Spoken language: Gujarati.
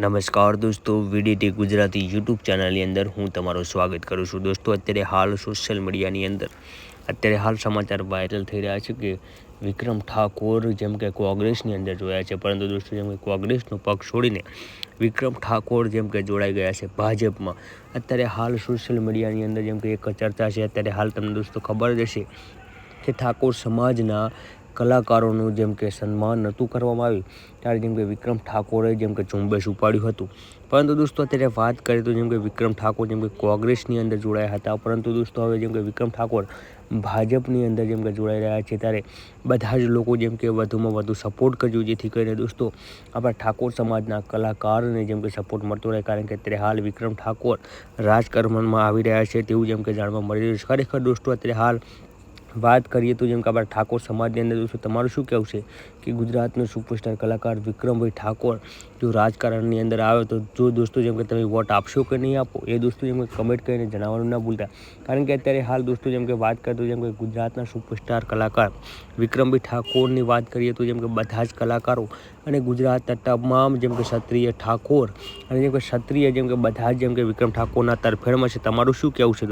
નમસ્કાર દોસ્તો વીડીટી ગુજરાતી યુટ્યુબ ચેનલની અંદર હું તમારું સ્વાગત કરું છું. દોસ્તો, અત્યારે હાલ સોશિયલ મીડિયાની અંદર અત્યારે હાલ સમાચાર વાયરલ થઈ રહ્યા છે કે વિક્રમ ઠાકોર જેમ કે કોંગ્રેસની અંદર જોયા છે. પરંતુ દોસ્તો, જેમ કે કોંગ્રેસનો પક્ષ છોડીને વિક્રમ ઠાકોર જેમ કે જોડાઈ ગયા છે ભાજપમાં. અત્યારે હાલ સોશિયલ મીડિયાની અંદર જેમ કે એક ચર્ચા છે. અત્યારે હાલ તમને દોસ્તો ખબર જ હશે કે ઠાકોર સમાજના કલાકારોનું જેમ કે સન્માન નહોતું કરવામાં આવ્યું ત્યારે જેમ કે વિક્રમ ઠાકોરે જેમ કે ઝુંબેશ ઉપાડ્યું હતું પરંતુ દોસ્તો અત્યારે વાત કરીએ તો જેમ કે વિક્રમ ઠાકોર જેમ કે કોંગ્રેસની અંદર જોડાયા હતા પરંતુ દોસ્તો હવે જેમ કે વિક્રમ ઠાકોર ભાજપની અંદર જેમ કે જોડાઈ રહ્યા છે ત્યારે બધા જ લોકો જેમ કે વધુમાં વધુ સપોર્ટ કરજો જેથી કરીને દોસ્તો આપણા ઠાકોર સમાજના કલાકારને જેમ કે સપોર્ટ મળતો રહે કારણ કે અત્યારે હાલ વિક્રમ ઠાકોર રાજકારણમાં આવી રહ્યા છે તેવું જેમ કે જાણવા મળી રહ્યું છે ખરેખર દોસ્તો અત્યારે હાલ વાત કરીએ તો જેમ કે આપણા ઠાકોર સમાજની અંદર જોશું તમારું શું કહેવું છે કે ગુજરાતનો સુપરસ્ટાર કલાકાર વિક્રમભાઈ ઠાકોર જો રાજકારણની અંદર આવે તો જો દોસ્તો જેમ કે તમે વોટ આપશો કે નહીં આપો એ દોસ્તો જેમ કે કમેન્ટ કરીને જણાવવાનું ના ભૂલતા કારણ કે અત્યારે હાલ દોસ્તો જેમ કે વાત કરતો જેમ કે ગુજરાતના સુપરસ્ટાર કલાકાર વિક્રમભાઈ ઠાકોરની વાત કરીએ તો જેમ કે બધા જ કલાકારો અને ગુજરાતના તમામ જેમ કે ક્ષત્રિય ઠાકોર અને જેમ કે ક્ષત્રિય જેમ કે બધા જ જેમ કે વિક્રમ ઠાકોરના તરફેણમાં છે તમારું શું કહેવું છે